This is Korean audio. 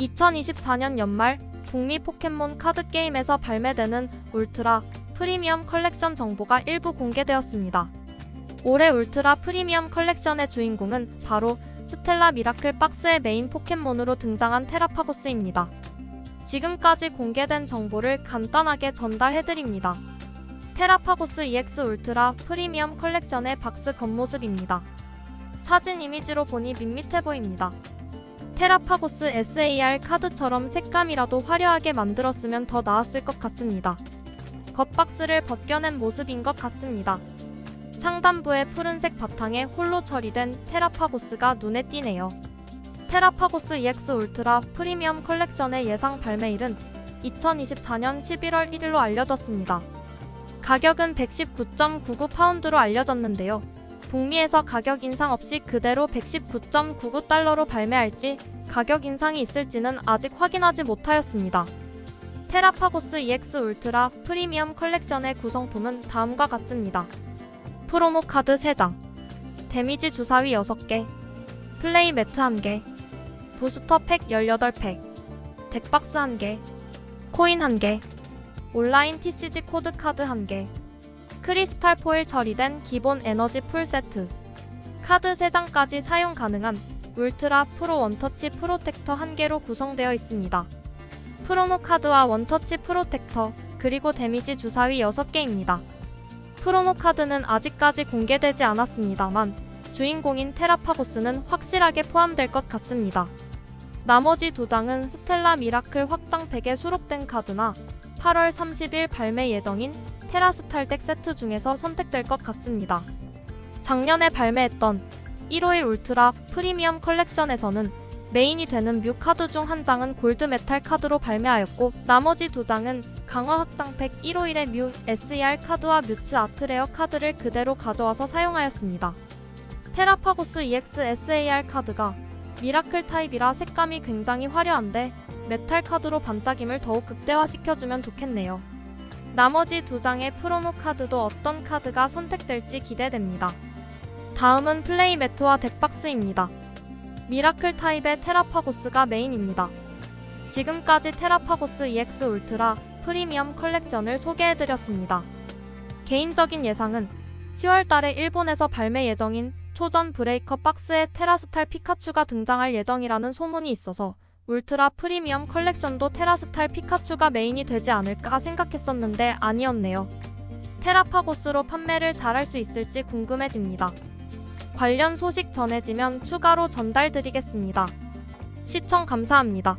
2024년 연말 북미 포켓몬 카드 게임에서 발매되는 울트라 프리미엄 컬렉션 정보가 일부 공개되었습니다. 올해 울트라 프리미엄 컬렉션의 주인공은 바로 스텔라 미라클 박스의 메인 포켓몬으로 등장한 테라파고스입니다. 지금까지 공개된 정보를 간단하게 전달해드립니다. 테라파고스 EX 울트라 프리미엄 컬렉션의 박스 겉모습입니다. 사진 이미지로 보니 밋밋해 보입니다. 테라파고스 SAR 카드처럼 색감이라도 화려하게 만들었으면 더 나았을 것 같습니다. 겉박스를 벗겨낸 모습인 것 같습니다. 상단부의 푸른색 바탕에 홀로 처리된 테라파고스가 눈에 띄네요. 테라파고스 EX 울트라 프리미엄 컬렉션의 예상 발매일은 2024년 11월 1일로 알려졌습니다. 가격은 119.99파운드로 알려졌는데요. 북미에서 가격 인상 없이 그대로 119.99달러로 발매할지 가격 인상이 있을지는 아직 확인하지 못하였습니다. 테라파고스 EX 울트라 프리미엄 컬렉션의 구성품은 다음과 같습니다. 프로모 카드 3장, 데미지 주사위 6개, 플레이 매트 1개, 부스터 팩 18팩, 덱박스 1개, 코인 1개, 온라인 TCG 코드 카드 1개, 크리스탈 포일 처리된 기본 에너지 풀 세트, 카드 3장까지 사용 가능한 울트라 프로 원터치 프로텍터 1개로 구성되어 있습니다. 프로모 카드와 원터치 프로텍터, 그리고 데미지 주사위 6개입니다. 프로모 카드는 아직까지 공개되지 않았습니다만 주인공인 테라파고스는 확실하게 포함될 것 같습니다. 나머지 두 장은 스텔라 미라클 확장팩에 수록된 카드나 8월 30일 발매 예정인 테라스탈덱 세트 중에서 선택될 것 같습니다. 작년에 발매했던 151 울트라 프리미엄 컬렉션에서는 메인이 되는 뮤 카드 중 한 장은 골드 메탈 카드로 발매하였고 나머지 두 장은 강화 확장팩 151의 뮤 SER 카드와 뮤츠 아트레어 카드를 그대로 가져와서 사용하였습니다. 테라파고스 EX SAR 카드가 미라클 타입이라 색감이 굉장히 화려한데 메탈 카드로 반짝임을 더욱 극대화시켜주면 좋겠네요. 나머지 두 장의 프로모 카드도 어떤 카드가 선택될지 기대됩니다. 다음은 플레이 매트와 덱박스입니다. 미라클 타입의 테라파고스가 메인입니다. 지금까지 테라파고스 EX 울트라 프리미엄 컬렉션을 소개해드렸습니다. 개인적인 예상은 10월 달에 일본에서 발매 예정인 초전 브레이커 박스에 테라스탈 피카츄가 등장할 예정이라는 소문이 있어서 울트라 프리미엄 컬렉션도 테라스탈 피카츄가 메인이 되지 않을까 생각했었는데 아니었네요. 테라파고스로 판매를 잘할 수 있을지 궁금해집니다. 관련 소식 전해지면 추가로 전달드리겠습니다. 시청 감사합니다.